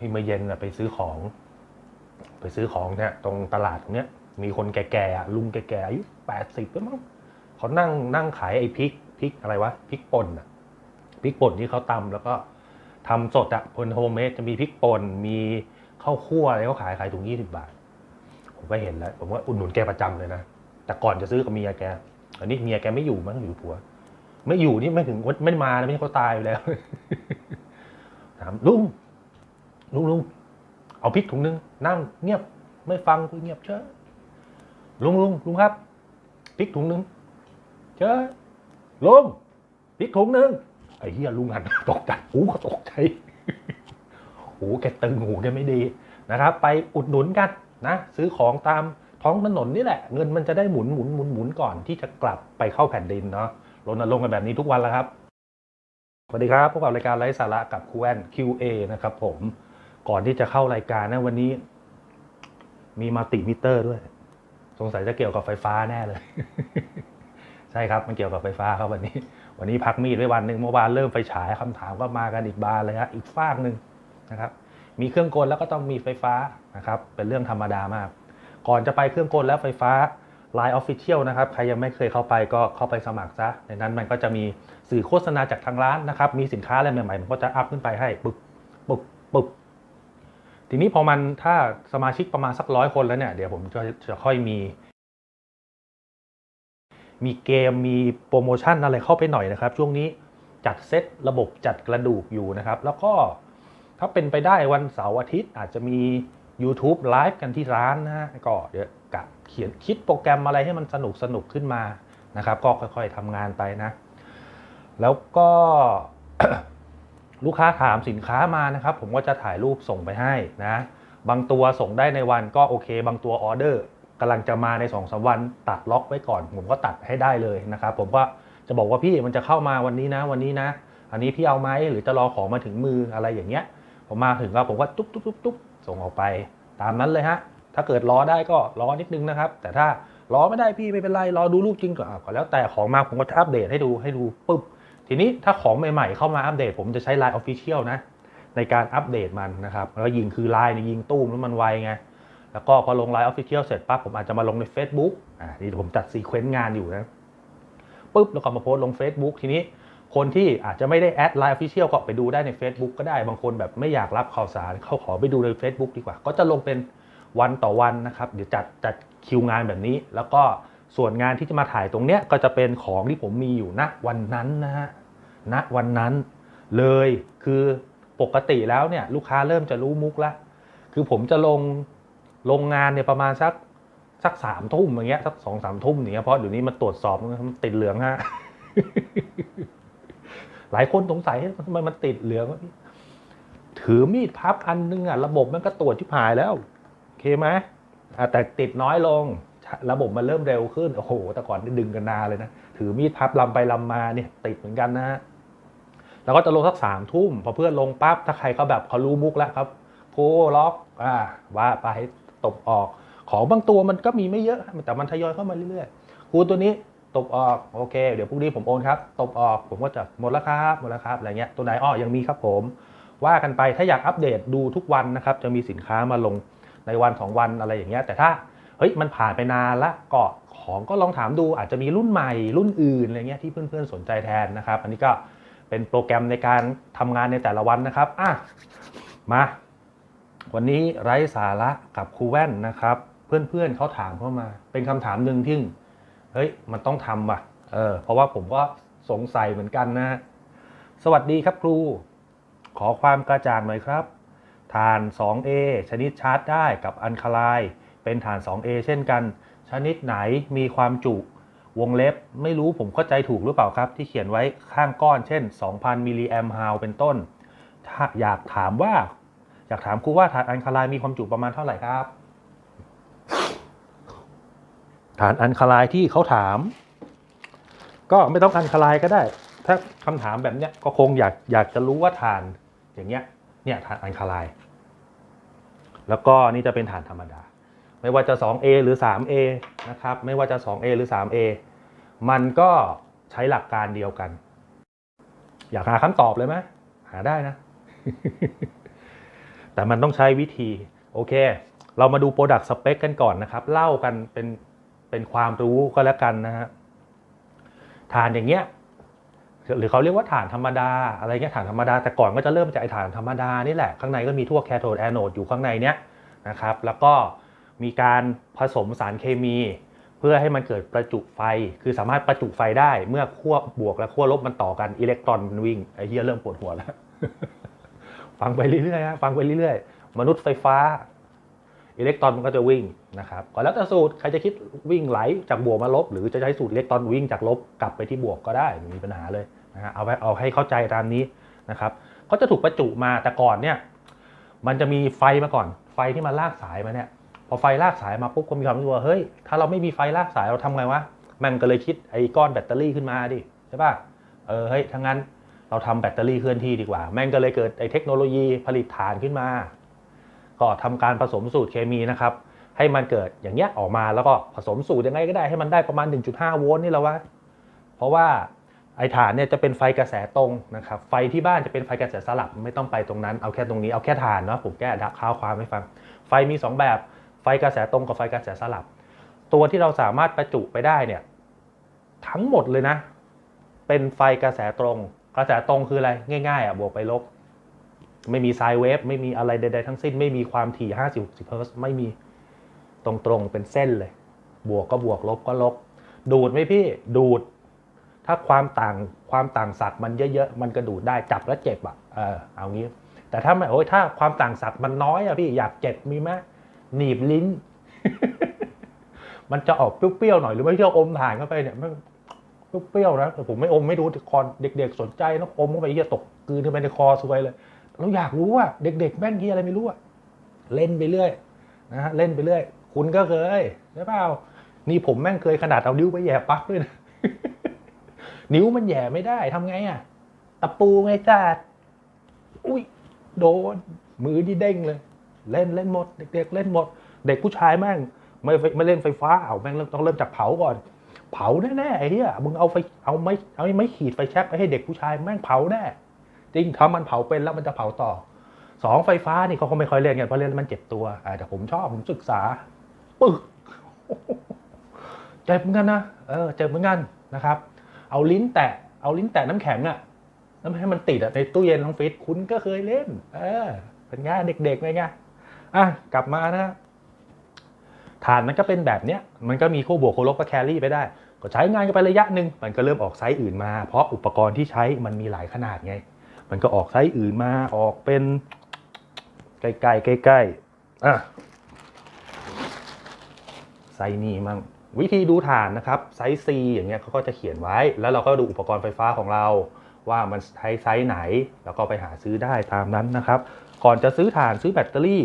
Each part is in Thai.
เฮ้ยเมื่อเย็นน่ะไปซื้อของ ไปซื้อของเนี่ยตรงตลาดตรงเนี้ย มีคนแก่ๆอะลุงแก่ๆอายุแปดสิบแล้วมั้งเขานั่งนั่งขายไอ้พริกพริกอะไรวะพริกป่นอะพริกป่นที่เขาตำแล้วก็ทำสดอะพนโฮมเมดจะมีพริกป่นมีข้าวคั่วอะไรเขาขายขายถุงยี่สิบบาท ผมก็เห็นแล้วผมว่าอุดหนุนแกประจำเลยนะแต่ก่อนจะซื้อกับเมียแกอันนี้เมียแกไม่อยู่มั้งอยู่ผัว ไม่อยู่นี่ไม่ถึงไม่มาไม่ใช่เขาตายไปแล้วถามลุง ลุงลุงเอาพริกถุงนึงนั่งเงียบไม่ฟังคุยเงียบเชอะลุงลุงลุงครับพริกถุงนึงเชอะลุงพริกถุงนึงไอ้เหี้ยลุงหันตกใจหูก็ตกใจหูแกตึงหูแกไม่ดีนะครับ ไปอุดหนุนกันนะซื้อของตามท้องถนนนี่แหละ เงินมันจะได้หมุนหมุนหมุนหมุนก่อนที่จะกลับไปเข้าแผ่นดินเนาะรณรงค์กันแบบนี้ทุกวันแล้วครับ สวัสดีครับพวกเรารายการไร้สาระกับครูแอน QA นะครับผม ก่อนที่จะเข้ารายการนะวันนี้ มีมัลติมิเตอร์ด้วย สงสัยจะเกี่ยวกับไฟฟ้าแน่เลย ใช่ครับมันเกี่ยวกับไฟฟ้าครับวันนี้ วันนี้พักมีดไว้วันหนึ่งเมื่อวานเริ่มไฟฉายคำถามก็มากันอีกบานเลยฮะอีกฟากหนึ่งนะครับ มีเครื่องกลแล้วก็ต้องมีไฟฟ้านะครับ เป็นเรื่องธรรมดามาก ก่อนจะไปเครื่องกลและไฟฟ้า Line Official นะครับ ใครยังไม่เคยเข้าไปก็เข้าไปสมัครซะ ในนั้นมันก็จะมีสื่อโฆษณาจากทางร้านนะครับ มีสินค้าอะไรใหม่ๆ มันก็จะอัพขึ้นไปให้ ปึ๊บปึ๊บปึ๊บ ทีนี้พอมันถ้าสมาชิกประมาณสักร้อยคนแล้วเนี่ยเดี๋ยวผมจะจะค่อยมี มีเกมมีโปรโมชั่นอะไรเข้าไปหน่อยนะครับ ช่วงนี้จัดเซตระบบจัดกระดูกอยู่นะครับ แล้วก็ถ้าเป็นไปได้วันเสาร์อาทิตย์อาจจะมี YouTube ไลฟ์กันที่ร้านนะฮะก็เดี๋ยวกะเขียนคิดโปรแกรมอะไรให้มันสนุกสนุกขึ้นมานะครับ ก็ค่อยๆทำงานไปนะ แล้วก็ ลูกค้าถามสินค้ามานะครับ ผมก็จะถ่ายรูปส่งไปให้นะ บางตัวส่งได้ในวันก็โอเค บางตัวออเดอร์กำลังจะมาใน2อสวันตัดล็อกไว้ก่อน ผมก็ตัดให้ได้เลยนะครับ ผมก็จะบอกว่าพี่มันจะเข้ามาวันนี้นะ วันนี้นะ อันนี้พี่เอาไหมหรือจะรอของมาถึงมืออะไรอย่างเงี้ย ผมมาถึงก็ผมก็ตุ๊บตุ๊บตุ๊บตุ๊บส่งออกไป ตามนั้นเลยฮะถ้าเกิดรอได้ก็รอนิดนึงนะครับ แต่ถ้ารอไม่ได้พี่ไม่เป็นไรรอดูรูปจริงก่อนอะก็แล้วแต่ของมาผมก็จะอัปเดตให้ดูให้ดูปุ๊บ ทีนี้ถ้าของใหม่ๆเข้ามาอัปเดต ผมจะใช้ Line Official นะ ในการอัปเดตมันนะครับ แล้วยิงคือ Line เนี่ยยิงตู้มแล้วมันไวไง แล้วก็พอลง Line Official เสร็จปั๊บผมอาจจะมาลงใน Facebook อ่านี่ผมจัดซีเควนต์งานอยู่นะปุ๊บแล้วก็มาโพสต์ลง Facebook ทีนี้คนที่อาจจะไม่ได้แอด Line Official ก็ไปดูได้ใน Facebook ก็ได้บางคนแบบไม่อยากรับข่าวสารเขาขอไปดูใน Facebook ดีกว่า ก็จะลงเป็นวันต่อวันนะครับ เดี๋ยวจัดจัดคิวงานแบบนี้ แล้วก็ส่วนงานที่จะมาถ่ายตรงเนี้ยก็จะเป็นของที่ผมมีอยู่ณวันนั้นนะฮะ ณวันนั้นเลยคือปกติแล้วเนี่ยลูกค้าเริ่มจะรู้มุกแล้วคือผมจะลงลงงานเนี่ยประมาณสักสักสามทุ่มอย่างเงี้ยสักสองสามทุ่มอย่างเงี้ยเพราะเดี๋ยวนี้มันตรวจสอบมันติดเหลืองฮะหลายคนสงสัยเฮ้ยทำไมมันติดเหลืองวะพี่ถือมีดพับอันนึงอะระบบมันก็ตรวจที่ผายแล้วโอเคไหมแต่ติดน้อยลงระบบมันเริ่มเร็วขึ้น โอ้โห แต่ก่อนนี่ดึงกันนาเลยนะ ถือมีดพับลำไปลำมาเนี่ย ติดเหมือนกันนะฮะ แล้วก็จะลงสักสามทุ่มพอเพื่อนลงปั๊บถ้าใครเขาแบบเขารู้มุกแล้วครับโพล็อกอ่าว่าไปตบออก ของบางตัวมันก็มีไม่เยอะ แต่มันทยอยเข้ามาเรื่อยๆครูตัวนี้ตบออกโอเค เดี๋ยวพรุ่งนี้ผมโอนครับตบออกผมก็จะหมดแล้วครับหมดแล้วครับอะไรเงี้ยตัวไหนอ้อยังมีครับผม ว่ากันไปถ้าอยากอัปเดตดูทุกวันนะครับจะมีสินค้ามาลงในวันสองวันอะไรอย่างเงี้ยแต่ถ้าเฮ้ยมันผ่านไปนานละก็ของก็ลองถามดูอาจจะมีรุ่นใหม่รุ่นอื่นอะไรเงี้ยที่เพื่อนๆสนใจแทนนะครับ อันนี้ก็ เป็นโปรแกรมในการทำงานในแต่ละวันนะครับอะมาวันนี้ไร้สาระกับครูแว่นนะครับ เพื่อนๆเขาถามเข้ามา เป็นคำถามหนึ่งที่เฮ้ยมันต้องทำว่ะเออเพราะว่าผมก็สงสัยเหมือนกันนะ สวัสดีครับครู ขอความกระจ่างหน่อยครับถ่าน 2A ชนิดชาร์จได้กับอันคาไลน์เป็นถ่าน 2A เช่นกัน ชนิดไหนมีความจุ วงเล็บไม่รู้ผมเข้าใจถูกหรือเปล่าครับ ที่เขียนไว้ข้างก้อน เช่น 2,000 มิลลิแอมฮาวเป็นต้น ถ้าอยากถามว่า อยากถามครูว่าฐานอันคาไลมีความจุประมาณเท่าไหร่ครับ ฐานอันคาไลที่เขาถาม ก็ไม่ต้องอันคาไลก็ได้ ถ้าคำถามแบบเนี้ยก็คงอยากอยากจะรู้ว่าฐานอย่างเงี้ยเนี่ยฐานอันคาไลแล้วก็นี่จะเป็นฐานธรรมดา ไม่ว่าจะ 2A หรือ 3A นะครับ ไม่ว่าจะ 2A หรือ 3A มันก็ใช้หลักการเดียวกัน อยากหาคำตอบเลยไหมหาได้นะ แต่มันต้องใช้วิธี โอเค เรามาดู Product Spec กันก่อนนะครับ เล่ากันเป็นเป็นความรู้ก็แล้วกันนะฮะฐานอย่างเงี้ยหรือเขาเรียกว่าฐานธรรมดา อะไรเงี้ยฐานธรรมดา แต่ก่อนก็จะเริ่มจากไอฐานธรรมดานี่แหละ ข้างในก็มีทั่วแคโทดแอนโดอยู่ข้างในเนี้ยนะครับ แล้วก็ มีการผสมสารเคมี เพื่อให้มันเกิดประจุไฟ คือสามารถประจุไฟได้เมื่อขั้วบวกและขั้วลบมันต่อกันอิเล็กตรอนมันวิ่งไอ้เหี้ยเริ่มปวดหัวแล้ว ฟังไปเรื่อยๆฮะฟังไปเรื่อยๆ มนุษย์ไฟฟ้า อิเล็กตรอนมันก็จะวิ่งนะครับก็แล้วแต่สูตรใครจะคิดวิ่งไหลจากบวกมาลบ หรือจะใช้สูตรอิเล็กตรอนวิ่งจากลบกลับไปที่บวกก็ได้ไม่มีปัญหาเลยนะฮะเอาไว้เอาให้เข้าใจตามนี้นะครับก็จะถูกประจุมาแต่ก่อนเนี่ยมันจะมีไฟมาก่อน ไฟที่มันลากสายมาเนี่ย พอไฟลากสายมาปุ๊บก็มีความรู้สึกว่าเฮ้ยถ้าเราไม่มีไฟลากสายเราทำไงวะแมันก็เลยคิดไอ้ก้อนแบตเตอรี่ขึ้นมาดิใช่ป่ะเออเฮ้ยทั้งนั้นเราทำแบตเตอรี่เคลื่อนที่ดีกว่า แม่งก็เลยเกิดไอ้เทคโนโลยีผลิตถ่านขึ้นมา ก็ทำการผสมสูตรเคมีนะครับ ให้มันเกิดอย่างเงี้ยออกมาแล้วก็ผสมสูตรยังไงก็ได้ให้มันได้ประมาณ 1.5 โวลต์นี่และวะเพราะว่าไอ้ฐานเนี่ยจะเป็นไฟกระแสตรงนะครับ ไฟที่บ้านจะเป็นไฟกระแสสลับไม่ต้องไปตรงนั้นเอาแค่ตรงนี้เอาแค่ฐานเนาะผมแก้ดักข้าวความให้ฟัง ไฟมี 2 แบบ ไฟกระแสตรงกับไฟกระแสสลับ ตัวที่เราสามารถประจุไปได้เนี่ยทั้งหมดเลยนะ เป็นไฟกระแสตรง กระแสตรงคืออะไรง่ายๆอะบวกไปลบ ไม่มีไซเวฟไม่มีอะไรใดๆทั้งสิ้น ไม่มีความถี่50-60เฮิร์ตซ์ไม่มีตรงๆเป็นเส้นเลย บวกก็บวกลบก็ลบ ดูดไหมพี่ดูด ถ้าความต่างความต่างศักย์มันเยอะๆ มันก็ดูดได้จับแล้วเจ็บอะเออเอางี้ แต่ถ้าไม่โอ้ยถ้าความต่างศักย์มันน้อยอะพี่อยากเจ็บมีไหม หนีบลิ้น มันจะออกเปรี้ยวๆหน่อยหรือไม่เที่ยวอมถ่านเข้าไปเนี่ยมันเปรี้ยวๆนะแต่ผมไม่อมไม่รู้คอนเด็ก ๆ สนใจนะอมเข้าไปเหี้ยตกกลืนเข้าไปในคอซวยเลยเราอยากรู้ว่าเด็ก ๆ แม่งเหียอะไรไม่รู้อะเล่นไปเรื่อยนะฮะเล่นไปเรื่อย คุณก็เคยใช่เปล่านี่ผมแม่งเคยขนาดเอานิ้วไปแย่ปลั๊กด้วยนะนิ้วมันแย่ไม่ได้ทำไงอะตะปูไงจ้าอุ้ยโดนมือที่เด้งเลย เล่นเล่นหมด เด็กๆเล่นหมด เด็กผู้ชายแม่งไม่ไม่เล่นไฟฟ้าเอาแม่งต้องเริ่มจากเผาก่อน เผาแน่ๆไอ้เหี้ยมึงเอาไฟเอาไม้เอาไม้ขีดไฟแช็กไปให้เด็กผู้ชายแม่งเผาแน่จริงถ้ามันเผาเป็นแล้วมันจะเผาต่อสองไฟฟ้านี่เขาก็ไม่ค่อยเล่นกันเพราะเล่นมันเจ็บตัวแต่ผมชอบผมศึกษาปึกเจ็บเหมือนกันนะเออเจ็บเหมือนกันนะครับ เอาลิ้นแตะเอาลิ้นแตะน้ำแข็งอะแล้วให้มันติดอะในตู้เย็นของฟิตคุณก็เคยเล่น เออเป็นไงเด็กๆไงไง อะกลับมานะฐานมันก็เป็นแบบเนี้ย มันก็มีคู่บวกคู่ลบก็แครี่ไปได้ ก็ใช้งานกันไประยะหนึ่งมันก็เริ่มออกไซส์อื่นมา เพราะอุปกรณ์ที่ใช้มันมีหลายขนาดไง มันก็ออกไซส์อื่นมาออกเป็นใกล้ๆใกล้ๆอะไซส์นี้มั่งวิธีดูฐานนะครับไซส์ C อย่างเงี้ยเขาก็จะเขียนไว้ แล้วเราก็ดูอุปกรณ์ไฟฟ้าของเรา ว่ามันใช้ไซส์ไหน แล้วก็ไปหาซื้อได้ตามนั้นนะครับ ก่อนจะซื้อถ่านซื้อแบตเตอรี่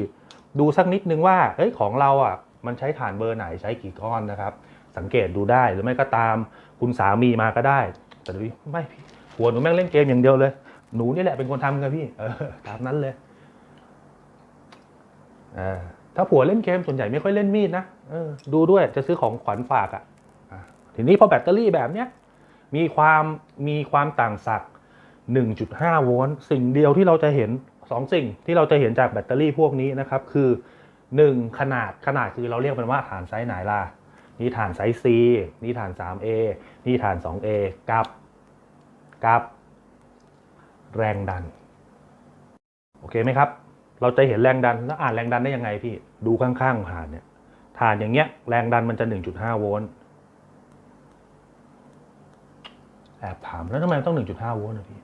ดูสักนิดนึงว่าเอ้ยของเราอะมันใช้ถ่านเบอร์ไหนใช้กี่ก้อนนะครับ สังเกตดูได้หรือไม่ก็ตามคุณสามีมาก็ได้ แต่ดูไม่พี่หัวหนูแม่งเล่นเกมอย่างเดียวเลย หนูนี่แหละเป็นคนทำกันพี่เออตามนั้นเลยอ่าถ้าผัวเล่นเกมส่วนใหญ่ไม่ค่อยเล่นมีดนะเออดูด้วยจะซื้อของขวัญฝากอะอะทีนี้พอแบตเตอรี่แบบเนี้ยมีความมีความต่างศักย์1.5 โวลต์สิ่งเดียวที่เราจะเห็น 2สิ่งที่เราจะเห็นจากแบตเตอรี่พวกนี้นะครับ คือ 1 ขนาดขนาดคือเราเรียกมันว่าฐานไซส์ไหนล่ะนี่ฐานไซส์ C นี่ฐาน 3A นี่ฐาน 2A กับกับ แรงดัน โอเคไหมครับ เราจะเห็นแรงดันแล้วอ่านแรงดันได้ยังไงพี่ ดูข้างๆฐานเนี่ยฐานอย่างเงี้ยแรงดันมันจะ 1.5 โวลต์แอบถามแล้วทำไมมันต้อง 1.5 โวลต์นะพี่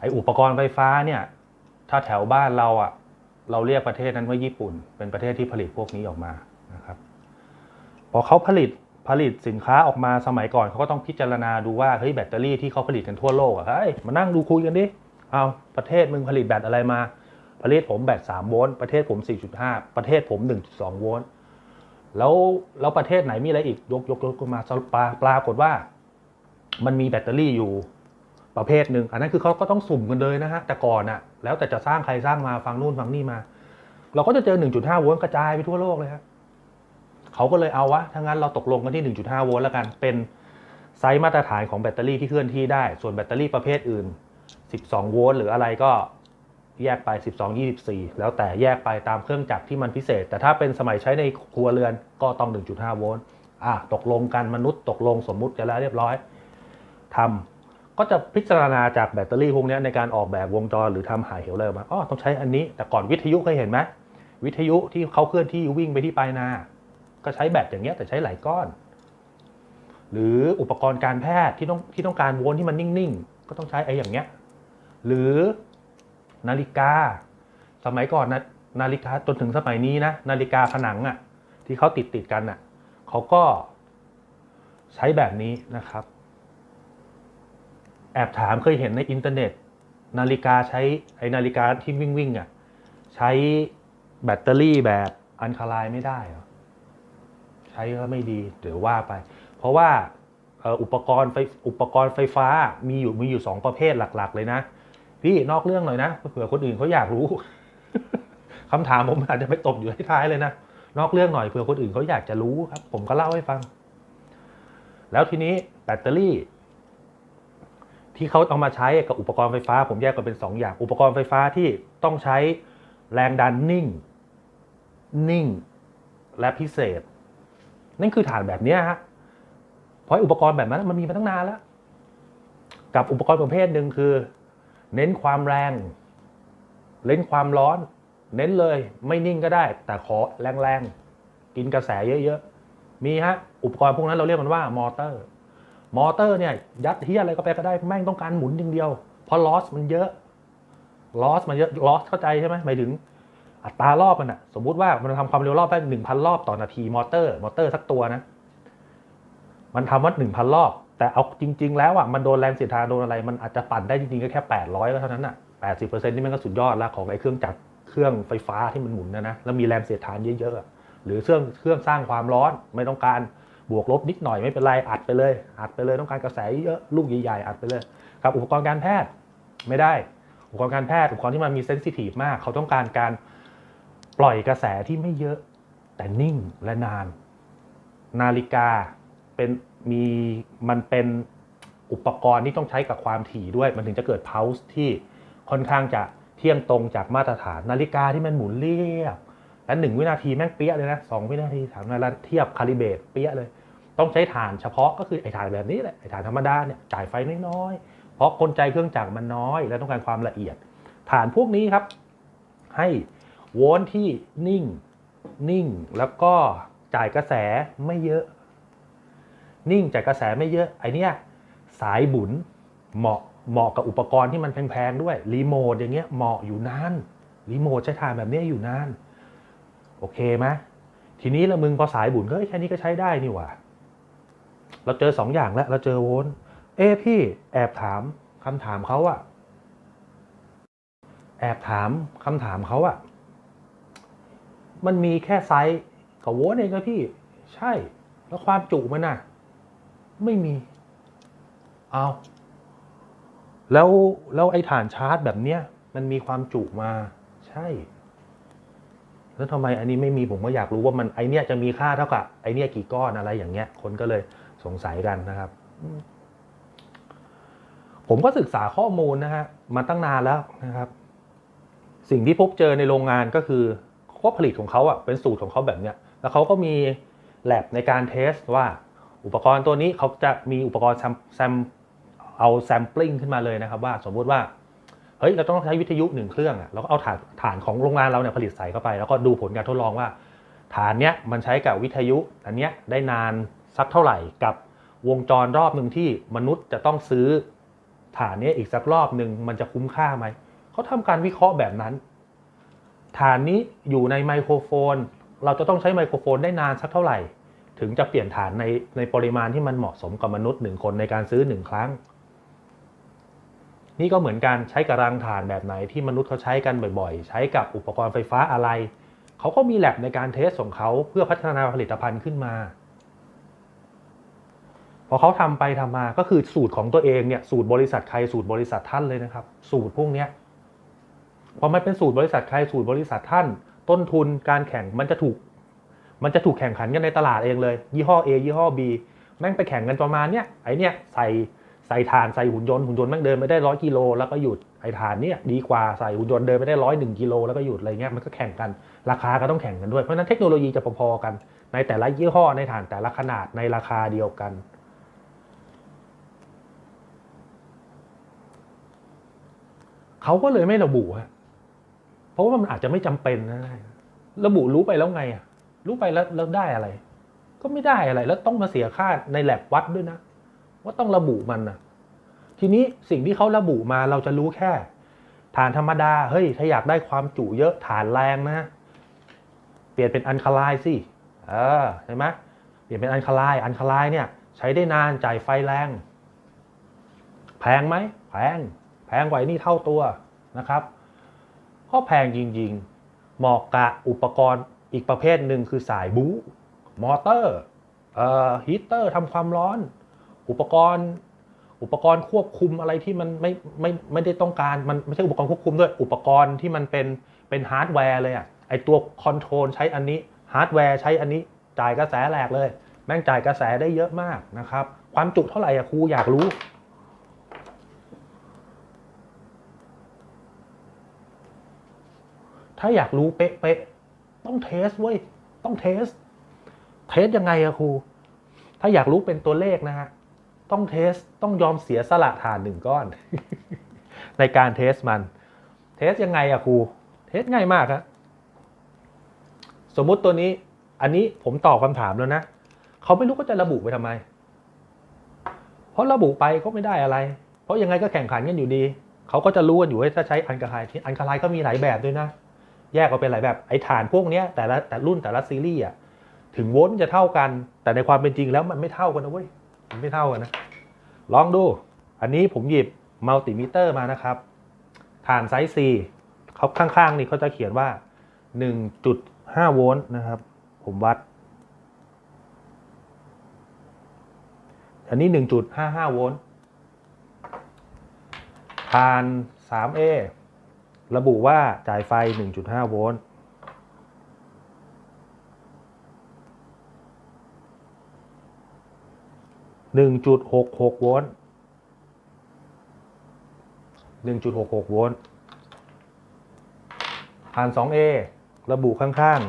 ไออุปกรณ์ไฟฟ้าเนี่ย ถ้าแถวบ้านเราอะ่ะ เราเรียกประเทศนั้นว่าญี่ปุ่น เป็นประเทศที่ผลิตพวกนี้ออกมานะครับ พอเขาผลิตผลิตสินค้าออกมาสมัยก่อนเขาก็ต้องพิจารณาดูว่าเฮ้ยแบตเตอรี่ที่เขาผลิตกันทั่วโลกอะ่ะเฮ้ยมานั่งดูคุยกันดิเอาประเทศมึงผลิตแบตอะไรมา ประเทศผมแบต3โวลต์ประเทศผม 4.5 ประเทศผม 1.2 โวลต์แล้วแล้วประเทศไหนมีอะไรอีกยกยกยกมาปราปรากฏว่า มันมีแบตเตอรี่อยู่ ประเภทหนึ่งอันนั้นคือเขาก็ต้องสุ่มกันเลยนะฮะแต่ก่อนอะแล้วแต่จะสร้างใครสร้างมาฟังนู่นฟังนี่มา เราก็จะเจอ 1.5 โวลต์กระจายไปทั่วโลกเลยฮะเขาก็เลยเอาวะถ้างั้นเราตกลงกันที่ 1.5 โวลต์แล้วกันเป็นไซส์มาตรฐานของแบตเตอรี่ที่เคลื่อนที่ได้ ส่วนแบตเตอรี่ประเภทอื่น 12 โวลต์หรืออะไรก็แยกไป 12 24 แล้วแต่แยกไปตามเครื่องจักรที่มันพิเศษ แต่ถ้าเป็นสมัยใช้ในครัวเรือนก็ต้อง 1.5 โวลต์อะตกลงกันมนุษย์ตกลงสมมุติกันแล้วเรียบร้อยทำ ก็จะพิจารณาจากแบตเตอรี่พวกนี้ในการออกแบบวงจรหรือทำหายเหวเลยมาอ๋อต้องใช้อันนี้ แต่ก่อนวิทยุเคยเห็นไหมวิทยุที่เขาเคลื่อนที่วิ่งไปที่ปลายนา ก็ใช้แบตอย่างเงี้ยแต่ใช้หลายก้อน หรืออุปกรณ์การแพทย์ที่ต้องที่ต้องการวลต์ที่มันนิ่งๆ ก็ต้องใช้ไอ้อย่างเงี้ยหรือนาฬิกา สมัยก่อนนะนาฬิกาจนถึงสมัยนี้นะนาฬิกาผนังอะ่ะที่เขาติดติดกันอะ่ะเขาก็ใช้แบบนี้นะครับ แอบถามเคยเห็นในอินเทอร์เน็ต นาฬิกาใช้ไอนาฬิกาที่วิ่งวิ่งๆอะใช้แบตเตอรี่แบบอันคาไลน์ไม่ได้เหรอใช้ก็ไม่ดีเดี๋ยวว่าไป เพราะว่าอุปกรณ์ไฟอุปกรณ์ไฟฟ้ามีอยู่มีอยู่สองประเภทหลัก ๆ เลยนะ พี่นอกเรื่องหน่อยนะเผื่อคนอื่นเขาอยากรู้คำถามผมอาจจะไปตกอยู่ท้ายๆเลยนะนอกเรื่องหน่อยเผื่อคนอื่นเขาอยากจะรู้ครับ ผมก็เล่าให้ฟัง แล้วทีนี้แบตเตอรี่ ที่เขาเอามาใช้กับอุปกรณ์ไฟฟ้า ผมแยกกันเป็นสองอย่าง อุปกรณ์ไฟฟ้าที่ต้องใช้แรงดันนิ่ง นิ่ง และพิเศษ นั่นคือฐานแบบนี้ฮะเพราะอุปกรณ์แบบนั้นมันมีมาตั้งนานแล้ว กับอุปกรณ์ประเภทหนึ่งคือ เน้นความแรง เน้นความร้อน เน้นเลยไม่นิ่งก็ได้ แต่ขอแรงๆกินกระแสเยอะๆมีฮะอุปกรณ์พวกนั้นเราเรียกมันว่ามอเตอร์ มอเตอร์เนี่ยยัดเฮียอะไรก็ไปก็ได้แม่งต้องการหมุนอย่างเดียว เพราะลอสมันเยอะลอสมันเยอะลอสเข้าใจใช่ไหมหมายถึงอัตรารอบมันอะสมมุติว่ามันทำความเร็วรอบได้หนึ่งพันรอบต่อนาทีมอเตอร์ มอเตอร์สักตัวนะ มันทำว่าหนึ่งพันรอบ แต่เอาจริง ๆ แล้วอะมันโดนแรงเสียดทานโดนอะไร มันอาจจะปั่นได้จริงๆก็แค่แปดร้อยก็เท่านั้นอะแปดสิบเปอร์เซ็นต์นี่มันก็สุดยอดล้วของไอ้เครื่องจักรเครื่องไฟฟ้าที่มันหมุนนะนะแล้วมีแรงเสียดทานเยอะๆหรือเครื่องเครื่องสร้างความร้อนไม่ต้องการ บวกลบนิดหน่อยไม่เป็นไรอัดไปเลย อัดไปเลยต้องการกระแสเยอะลูกใหญ่ๆอัดไปเลยกับอุปกรณ์การแพทย์ไม่ได้ อุปกรณ์การแพทย์อุปกรณ์ที่มันมีเซนซิทีฟมาก เขาต้องการการปล่อยกระแสที่ไม่เยอะแต่นิ่งและนาน นาฬิกาเป็นมีมันเป็นอุปกรณ์ที่ต้องใช้กับความถี่ด้วย มันถึงจะเกิด pulse ที่ค่อนข้างจะเที่ยงตรงจากมาตรฐาน นาฬิกาที่มันหมุนเรียบ และหนึ่งวินาทีแม่งเปี้ยเลยนะสองวินาทีสามนาทีเทียบคาลิเบตเปี้ยเลย ต้องใช้ฐานเฉพาะก็คือไอ้ฐานแบบนี้แหละไอ้ฐานธรรมดาเนี่ยจ่ายไฟน้อยๆ เพราะกลไกเครื่องจักรมันน้อย และต้องการความละเอียด ฐานพวกนี้ครับ ให้โวลต์ที่นิ่งนิ่งแล้วก็จ่ายกระแสไม่เยอะ นิ่งจ่ายกระแสไม่เยอะไอเนี้ยสายบุญเหมาะเหมาะกับอุปกรณ์ที่มันแพงๆด้วยรีโมทอย่างเงี้ยเหมาะอยู่นานรีโมทใช้ทานแบบเนี้ยอยู่นาน โอเคไหมทีนี้ละมึงพอสายบุญก็แค่นี้ก็ใช้ได้นี่หว่า เราเจอสองอย่างแล้ว เราเจอโวลต์เอ้พี่แอบถามคำถามเขาอะแอบถามคำถามเขาอะมันมีแค่ไซส์กับโวลต์เองนะพี่ ใช่ แล้วความจุมันน่ะไม่มี เอาแล้วแล้วไอ้ฐานชาร์จแบบเนี้ยมันมีความจุมา ใช่ แล้วทำไมอันนี้ไม่มีผมก็อยากรู้ว่ามันไอเนี้ยจะมีค่าเท่ากับไอเนี้ยกี่ก้อนอะไรอย่างเงี้ย คนก็เลยสงสัยกันนะครับ ผมก็ศึกษาข้อมูลนะฮะมาตั้งนานแล้วนะครับ สิ่งที่พบเจอในโรงงานก็คือข้อผลิตของเขาอะเป็นสูตรของเขาแบบเนี้ย แล้วเขาก็มีแ a บในการเทสว่าอุปกรณ์ตัวนี้เขาจะมีอุปกรณ์แซมแซมเอาแซมปลิ้งขึ้นมาเลยนะครับ ว่าสมมุติว่า เฮ้ยเราต้องใช้วิทยุหนึ่งเครื่องอะเราก็เอาฐานฐานของโรงงานเราเนี่ยผลิตใส่เข้าไป แล้วก็ดูผลการทดลองว่า ฐานเนี้ยมันใช้กับวิทยุอันเนี้ยได้นานสักเท่าไหร่กับวงจรรอบหนึ่งที่มนุษย์จะต้องซื้อฐานเนี้ยอีกสักรอบหนึ่งมันจะคุ้มค่าไหมเขาทำการวิเคราะห์แบบนั้น ฐานนี้อยู่ในไมโครโฟน เราจะต้องใช้ไมโครโฟนได้นานสักเท่าไหร่ ถึงจะเปลี่ยนฐานในในปริมาณที่มันเหมาะสมกับมนุษย์หนึ่งคนในการซื้อหนึ่งครั้ง นี่ก็เหมือนกันใช้กระรังถ่านแบบไหนที่มนุษย์เขาใช้กันบ่อยๆ ใช้กับอุปกรณ์ไฟฟ้าอะไร เขาก็มีแลบในการเทสของเขาเพื่อพัฒนาผลิตภัณฑ์ขึ้นมา พอเขาทำไปทำมาก็คือสูตรของตัวเองเนี่ยสูตรบริษัทใครสูตรบริษัทท่านเลยนะครับ สูตรพวกเนี้ยพอมันเป็นสูตรบริษัทใครสูตรบริษัทท่าน ต้นทุนการแข่งมันจะถูก มันจะถูกแข่งขันกันในตลาดเองเลย ยี่ห้อ A ยี่ห้อ B แม่งไปแข่งกันประมาณเนี้ยไอเนี้ยใส่ ใส่ฐานใส่หุ่นยนต์หุ่นยนต์แม่งเดินไม่ได้ร้อยกิโลแล้วก็หยุดไอ้ฐานเนี่ยดีกว่าใส่หุ่นยนต์เดินไม่ได้ร้อยหนึ่งกิโลแล้วก็หยุดอะไรเงี้ยมันก็แข่งกันราคาก็ต้องแข่งกันด้วยเพราะฉะนั้นเทคโนโลยีจะพอๆกัน ในแต่ละยี่ห้อในฐานแต่ละขนาดในราคาเดียวกันเขาก็เลยไม่ระบุฮะเพราะว่ามันอาจจะไม่จำเป็นนะระบุรู้ไปแล้วไงอะรู้ไปแล้วแล้วได้อะไร ก็ไม่ได้อะไร แล้วต้องมาเสียค่าในแลบวัดด้วยนะ ว่าต้องระบุมันนะทีนี้สิ่งที่เขาระบุมาเราจะรู้แค่ ฐานธรรมดา เฮ้ย ถ้าอยากได้ความจุเยอะฐานแรงนะ เปลี่ยนเป็นอันคาลน์สิ เออใช่ไหมเปลี่ยนเป็นอันคาลน์อันคาลน์เนี่ย ใช้ได้นานจ่ายไฟแรง แพงไหมแพง แพงกว่านี่เท่าตัวนะครับก็แพงจริงๆเหมาะกับอุปกรณ์อีกประเภทหนึ่งคือสายบู๊มอเตอร์เอ่อฮีเตอร์ทำความร้อน อุปกรณ์ อุปกรณ์ควบคุมอะไรที่มันไม่ไม่ไม่ได้ต้องการมันไม่ใช่อุปกรณ์ควบคุมด้วยอุปกรณ์ที่มันเป็นเป็นฮาร์ดแวร์เลยอะไอตัวคอนโทรลใช้อันนี้ฮาร์ดแวร์ใช้อันนี้จ่ายกระแสแหลกเลย แม่งจ่ายกระแสได้เยอะมากนะครับ ความจุเท่าไหร่อะครูอยากรู้ถ้าอยากรู้เป๊ะๆ ต้องเทสเว้ย ต้องเทส เทสยังไงอะครู ถ้าอยากรู้เป็นตัวเลขนะฮะ ต้องเทสต้องยอมเสียสละฐานหนึ่งก้อน ในการเทสมัน เทสยังไงอะครู เทสง่ายมากครับสมมุติตัวนี้ อันนี้ผมตอบคำถามแล้วนะเขาไม่รู้ก็จะระบุไปทำไม เพราะระบุไปก็ไม่ได้อะไร เพราะยังไงก็แข่งขันกันอยู่ดี เขาก็จะรู้กันอยู่ว่าถ้าใช้อันคาไลน์อันคาไลน์ก็มีหลายแบบด้วยนะ แยกออกเป็นหลายแบบ ไอ้ฐานพวกเนี้ยแต่ละแต่รุ่นแต่ละซีรีส์อะถึงโวลต์จะเท่ากัน แต่ในความเป็นจริงแล้วมันไม่เท่ากันนะเว้ย มันไม่เท่ากันนะ ลองดู อันนี้ผมหยิบมัลติมิเตอร์มานะครับ ฐานไซส์ C เขาข้างๆ นี่เขาจะเขียนว่า 1.5 โวลต์นะครับ ผมวัด อันนี้ 1.55 โวลต์ฐาน 3A ระบุว่าจ่ายไฟ 1.5 โวลต์ 1.66 โวลต์1.66 โวลต์ผ่าน 2A ระบุข้าง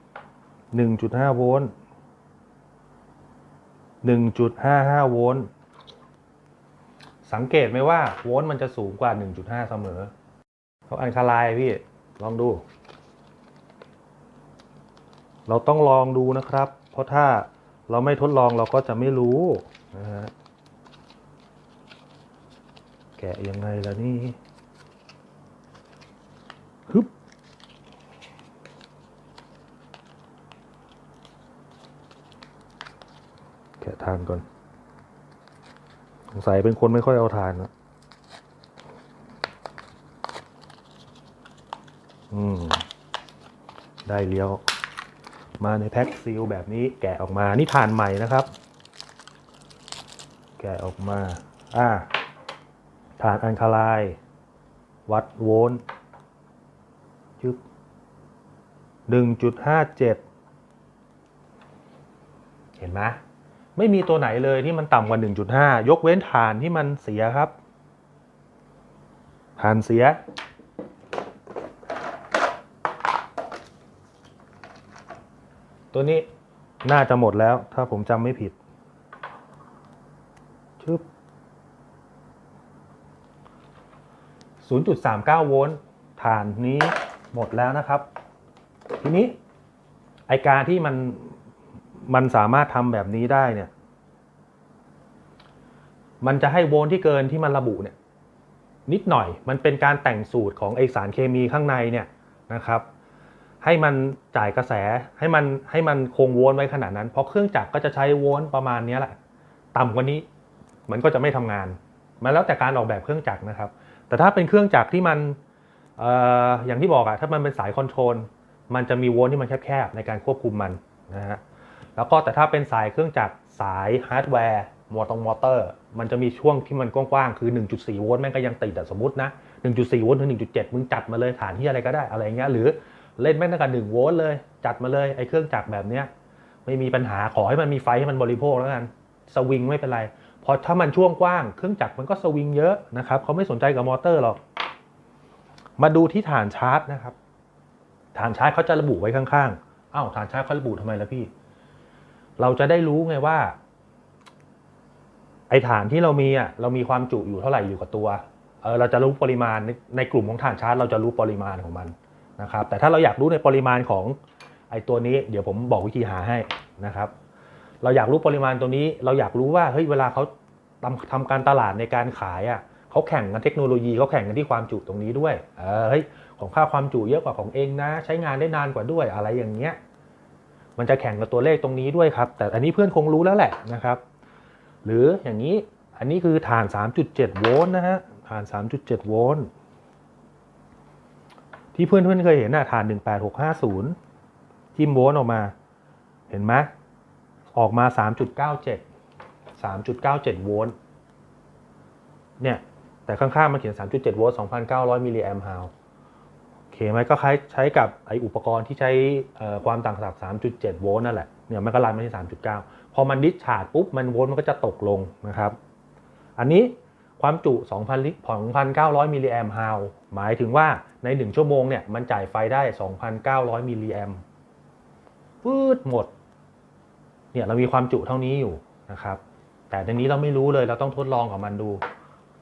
ๆ 1.5 โวลต์ 1.55 โวลต์ สังเกตไหมว่า โวลต์มันจะสูงกว่า 1.5 เสมอเขาอันคาลน์พี่ ลองดู เราต้องลองดูนะครับ เพราะถ้า เราไม่ทดลองเราก็จะไม่รู้นะฮะแกะยังไงล่ะนี่ฮึบแกะทานก่อน สงสัยเป็นคนไม่ค่อยเอาทานนะอืม ได้เลี้ยว มาในแพ็คซีลแบบนี้แกะออกมานี่ทานใหม่นะครับ แกะออกมาอ่าฐานอันคาลน์วัดโวลต์จึ๊บหนึ่งจุดห้าเจ็ดเห็นไหมไม่มีตัวไหนเลยที่มันต่ำกว่า 1.5 ยกเว้นฐานที่มันเสียครับ ฐานเสีย ตัวนี้น่าจะหมดแล้ว ถ้าผมจำไม่ผิดชึบ0.39 โวลต์ฐานนี้หมดแล้วนะครับ ทีนี้ไอการที่มันมันสามารถทำแบบนี้ได้เนี่ย มันจะให้โวลต์ที่เกินที่มันระบุเนี่ย นิดหน่อยมันเป็นการแต่งสูตรของไอสารเคมีข้างในเนี่ยนะครับ ให้มันจ่ายกระแสให้มันให้มันคงโวลต์ไว้ขนาดนั้น เพราะเครื่องจักรก็จะใช้โวลต์ประมาณนี้แหละ ต่ำกว่านี้มันก็จะไม่ทำงาน มันแล้วแต่การออกแบบเครื่องจักรนะครับ แต่ถ้าเป็นเครื่องจักรที่มันอออย่างที่บอกอะถ้ามันเป็นสายคอนโทรลมันจะมีโวลต์ที่มันแคบๆในการควบคุมมันนะฮะแล้วก็แต่ถ้าเป็นสายเครื่องจักรสายฮาร์ดแวร์มอตงมอเตอร์ มันจะมีช่วงที่มันกว้างๆ คือ 1.4 โวลต์แม่งก็ยังติดแต่สมมตินะ 1.4 โวลต์ถึง 1.7 มึงจัดมาเลยฐานที่อะไรก็ได้อะไรเงี้ยหรือ เล่นแม่งตั้งแต่1โวลต์เลย จัดมาเลยไอ้เครื่องจักรแบบเนี้ยไม่มีปัญหาขอให้มันมีไฟให้มันบริโภคแล้วกันสวิงไม่เป็นไรพอถ้ามันช่วงกว้างเครื่องจักรมันก็สวิงเยอะนะครับเขาไม่สนใจกับมอเตอร์หรอก มาดูที่ฐานชาร์จนะครับ ฐานชาร์จเขาจะระบุไว้ข้างๆอ้าวฐานชาร์จเขาระบุทำไมล่ะพี่ เราจะได้รู้ไงว่า ไอฐานที่เรามีอะเรามีความจุอยู่เท่าไหร่อยู่กับตัวเออเราจะรู้ปริมาณในในกลุ่มของฐานชาร์จ เราจะรู้ปริมาณของมัน นะครับแต่ถ้าเราอยากรู้ในปริมาณของไอตัวนี้เดี๋ยวผมบอกวิธีหาให้นะครับ เราอยากรู้ปริมาณตัวนี้ เราอยากรู้ว่าเฮ้ยเวลาเขาทำทำการตลาดในการขายอะเขาแข่งกันเทคโนโลยีเขาแข่งกันที่ความจุตรงนี้ด้วยเออเฮ้ยของค่าความจุเยอะกว่าของเองนะ ใช้งานได้นานกว่าด้วยอะไรอย่างเงี้ยมันจะแข่งกับตัวเลขตรงนี้ด้วยครับ แต่อันนี้เพื่อนคงรู้แล้วแหละนะครับ หรืออย่างนี้อันนี้คือฐาน 3.7 โวลต์นะฮะฐาน 3.7 โวลต์ ที่เพื่อนเพื่อนๆเคยเห็นน่ะฐาน18650จิ้มโวลต์ออกมา เห็นไหมออกมา3.97 3.97โวลต์เนี่ย แต่ข้างๆ มันเขียน 3.7 โวลต์ 2,900 มิลลิแอมป์ฮาวโอเคไหมก็คล้ายใช้กับไออุปกรณ์ที่ใช้ความต่างระดับ3.7 โวลต์นั่นแหละ เนี่ยมันก็รันมาที่ 3.9 พอมันดิสชาร์จปุ๊บ มันโวลต์มันก็จะตกลงนะครับ อันนี้ ความจุ 2,000 ลิตร2,900 มิลลิแอมป์ฮาวหมายถึงว่าใน 1 ชั่วโมงเนี่ยมันจ่ายไฟได้ 2,900 มิลลิแอมป์ฟืดหมด เนี่ยเรามีความจุเท่านี้อยู่นะครับ แต่ในนี้เราไม่รู้เลยเราต้องทดลองกับมันดู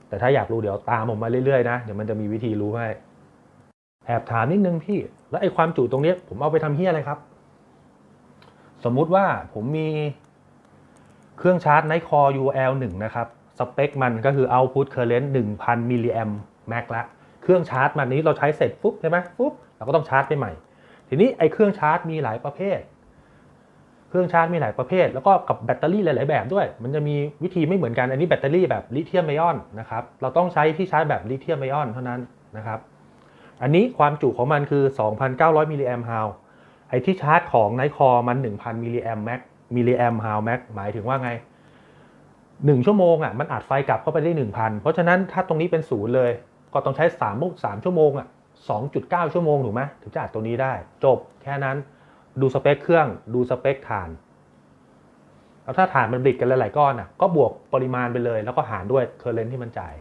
แต่ถ้าอยากรู้เดี๋ยวตามผมมาเรื่อยๆนะ เดี๋ยวมันจะมีวิธีรู้ให้ แอบถามนิดนึงพี่ แล้วไอ้ความจุตรงนี้ผมเอาไปทำเฮียอะไรครับ สมมุติว่าผมมีเครื่องชาร์จ Night Core UL 1 นะครับ สเปคมันก็คือ Output Current 1,000มิลลิแอมแม็กละเครื่องชาร์จมันนี้เราใช้เสร็จปุ๊บใช่ไหมปุ๊บเราก็ต้องชาร์จไปใหม่ ทีนี้ไอ้เครื่องชาร์จมีหลายประเภท เครื่องชาร์จมีหลายประเภท แล้วก็กับแบตเตอรี่หลาย ๆ แบบด้วย มันจะมีวิธีไม่เหมือนกันอันนี้แบตเตอรี่แบบลิเธียมไอออนนะครับเราต้องใช้ที่ชาร์จแบบลิเธียมไอออนเท่านั้นนะครับอันนี้ความจุของมันคือ 2,900มิลลิแอมฮาวไอ้ที่ชาร์จของไนคอมัน 1,000มิลลิแอมแม็กมิลลิแอมฮาวแม็กหมายถึงว่าไง 1ชั่วโมงอะมันอัดไฟกลับเข้าไปได้1,000เพราะฉะนั้นถ้าตรงนี้เป็นศูนย์เลย ก็ต้องใช้3มุก3ชั่วโมงอะ2.9ชั่วโมงถูกไหมถึงจะอัดตัวนี้ได้ จบแค่นั้นดูสเปคเครื่องดูสเปคฐานแล้วถ้าฐานมันบลิดกันหลายๆก้อนอะก็บวกปริมาณไปเลย แล้วก็หารด้วยเคอร์เรนที่มันจ่าย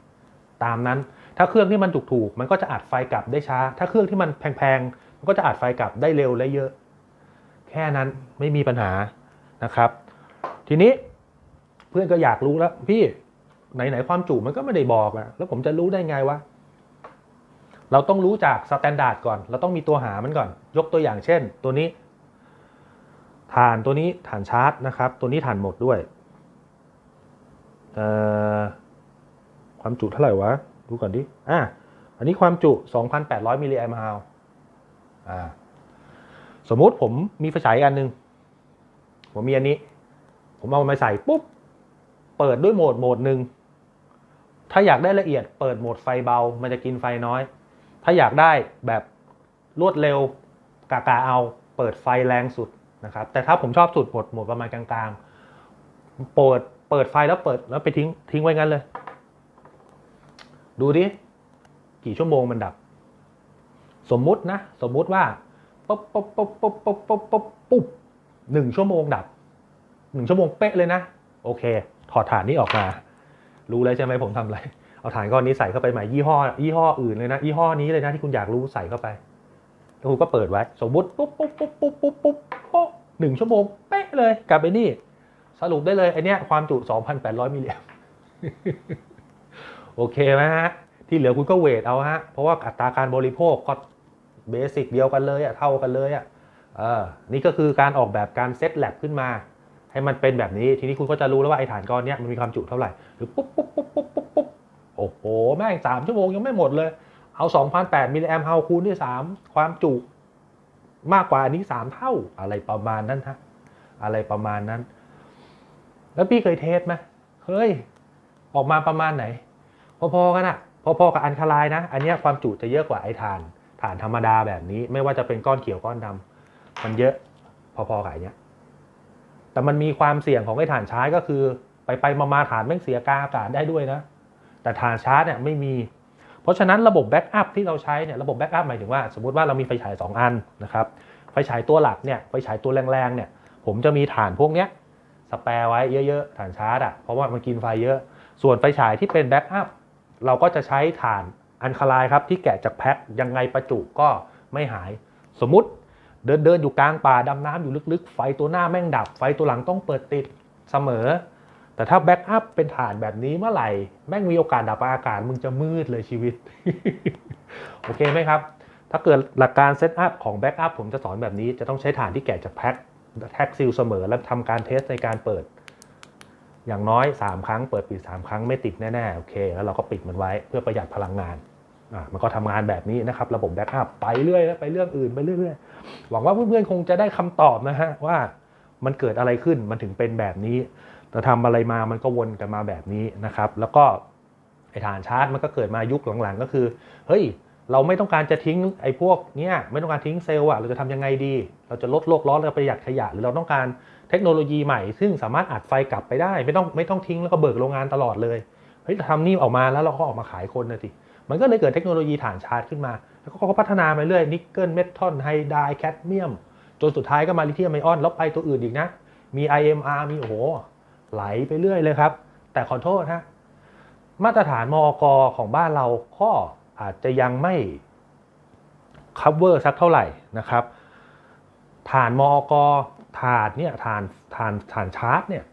ตามนั้นถ้าเครื่องที่มันถูกๆมันก็จะอัดไฟกลับได้ช้า ถ้าเครื่องที่มันแพงๆมันก็จะอัดไฟกลับได้เร็วและเยอะ แค่นั้นไม่มีปัญหานะครับ ทีนี้ พื่อนก็อยากรู้แล้ว พี่ไหนๆความจุมันก็ไม่ได้บอกอะแล้วผมจะรู้ได้ไงวะเราต้องรู้จากสแตนดาร์ดก่อน เราต้องมีตัวหามันก่อน ยกตัวอย่างเช่น ตัวนี้ฐานตัวนี้ฐานชาร์จนะครับ ตัวนี้ฐานหมดด้วยเอ่อความจุเท่าไหร่วะ ดูก่อนดิ อะ อันนี้ความจุ 2,800 มิลลิแอมป์ฮาวอ่า สมมุติผมมีไฟฉายอันหนึ่ง ผมมีอันนี้ ผมเอามาใส่ปุ๊บ เปิดด้วยโหมดโหมดหนึ่ง ถ้าอยากได้ละเอียดเปิดโหมดไฟเบา มันจะกินไฟน้อย ถ้าอยากได้แบบรวดเร็วกากาเอาเปิดไฟแรงสุดนะครับ แต่ถ้าผมชอบสุดโหมดโหมดประมาณกลางๆ เปิดเปิดไฟแล้วเปิดแล้วไปทิ้งทิ้งไว้งั้นเลย ดูดิ กี่ชั่วโมงมันดับ สมมุตินะ สมมุติว่าปุ๊บปุ๊บปุ๊บปุ๊บปุ๊บปุ๊บปุ๊บหนึ่งชั่วโมงดับหนึ่งชั่วโมงเป๊ะเลยนะ โอเค ถอดฐานนี้ออกมา รู้เลยใช่ไหมผมทำอะไร เอาฐานก้อนนี้ใส่เข้าไปใหม่ยี่ห้อยี่ห้ออื่นเลยนะยี่ห้อนี้เลยนะที่คุณอยากรู้ใส่เข้าไปแล้วคุณก็เปิดไว้ สมมุติปุ๊บปุ๊บปุ๊บปุ๊บปุ๊บปุ๊บโป๊ะหนึ่งชั่วโมงเป๊ะเลยกลับไปนี่ สรุปได้เลยไอเนี้ยความจุ 2,800 มิลลิแอมโอเคไหมฮะ ที่เหลือคุณก็เวทเอาฮะ เพราะว่าอัตราการบริโภคก็เบสิกเดียวกันเลยอะเท่ากันเลยอะเออนี่ก็คือการออกแบบการเซตแลบขึ้นมา ให้มันเป็นแบบนี้ทีนี้คุณก็จะรู้แล้วว่าไอ้ฐานก้อนนี้มันมีความจุเท่าไหร่หรือปุ๊บปุ๊บปุ๊บปุ๊บปุ๊บปุ๊บโอ้โหแม่งสามชั่วโมงยังไม่หมดเลย เอา2,008มิลลิแอมป์ฮาคูณด้วย3ความจุมากกว่าอันนี้ 3 เท่าอะไรประมาณนั้นฮะอะไรประมาณนั้น แล้วพี่เคยเทสไหมเฮ้ยออกมาประมาณไหน พอๆกันอะพอๆกับอันคลน์นะ อันนี้ความจุจะเยอะกว่าไอ้ถ่านถ่านธรรมดาแบบนี้ ไม่ว่าจะเป็นก้อนเขียวก้อนดำมันเยอะพอๆกับไอ้เนี้ย แต่มันมีความเสี่ยงของไอ้ถ่านชาร์จก็คือ ไปไปมาๆถ่านแม่งเสียกาอากาศได้ด้วยนะ แต่ถ่านชาร์จเนี่ยไม่มี เพราะฉะนั้นระบบแบ็กอัพที่เราใช้เนี่ยระบบแบ็กอัพหมายถึงว่า สมมติว่าเรามีไฟฉาย 2 อันนะครับไฟฉายตัวหลักเนี่ยไฟฉายตัวแรงๆเนี่ยผมจะมีฐานพวกเนี้ยสแปร์ไว้เยอะๆถ่านชาร์จอะเพราะว่ามันกินไฟเยอะ ส่วนไฟฉายที่เป็นแบ็กอัพเราก็จะใช้ถ่านอันคลายครับที่แกะจากแพ็คยังไงประจุก็ไม่หาย สมมติ เดินเดินอยู่กลางป่าดำน้ำอยู่ลึกๆ ไฟตัวหน้าแม่งดับ ไฟตัวหลังต้องเปิดติดเสมอ แต่ถ้าแบ็กอัพเป็นฐานแบบนี้เมื่อไหร่ แม่งมีโอกาสดับอากาศมึงจะมืดเลยชีวิต โอเคไหมครับ ถ้าเกิดหลักการเซตอัพของแบ็กอัพผมจะสอนแบบนี้จะต้องใช้ฐานที่แกะจากแพ็คแท็กซิลเสมอ และทำการเทสในการเปิด อย่างน้อย 3 ครั้งเปิดปิด 3 ครั้งไม่ติดแน่ๆโอเค แล้วเราก็ปิดมันไว้เพื่อประหยัดพลังงาน มันก็ทำงานแบบนี้นะครับระบบแบ็กอัพไปเรื่อยแล้วไปเรื่องอื่นไปเรื่อยๆหวังว่าเพื่อนๆคงจะได้คำตอบนะฮะว่ามันเกิดอะไรขึ้นมันถึงเป็นแบบนี้แต่ทำอะไรมามันก็วนกันมาแบบนี้นะครับ แล้วก็ไอ้ฐานชาร์จมันก็เกิดมายุคหลังๆ ก็คือเฮ้ยเราไม่ต้องการจะทิ้งไอ้พวกเนี้ยไม่ต้องการทิ้งเซลล์อะเราจะทำยังไงดี เราจะลดโลกร้อนเราประหยัดขยะ หรือเราต้องการเทคโนโลยีใหม่ ซึ่งสามารถอัดไฟกลับไปได้ ไม่ต้องไม่ต้องทิ้งแล้วก็เบิกโรงงานตลอดเลยเฮ้ยทำนี่ออกมาแล้วเราก็ออกมาขายคนนะสิ มันก็เลยเกิดเทคโนโลยีฐานชาร์จขึ้นมา แล้วก็พัฒนามาเรื่อยนิกเกิลเมทัลไฮไดแคดเมียมจนสุดท้ายก็มาลิเธียมไอออนแล้วไปตัวอื่นอีกนะ มี IMR มีโอ้โหไหลไปเรื่อยเลยครับ แต่ขอโทษฮะมาตรฐานมอกของบ้านเราก็อาจจะยังไม่ cover สักเท่าไหร่นะครับฐานมอกฐานเนี่ยฐานฐานฐานชาร์จเนี่ย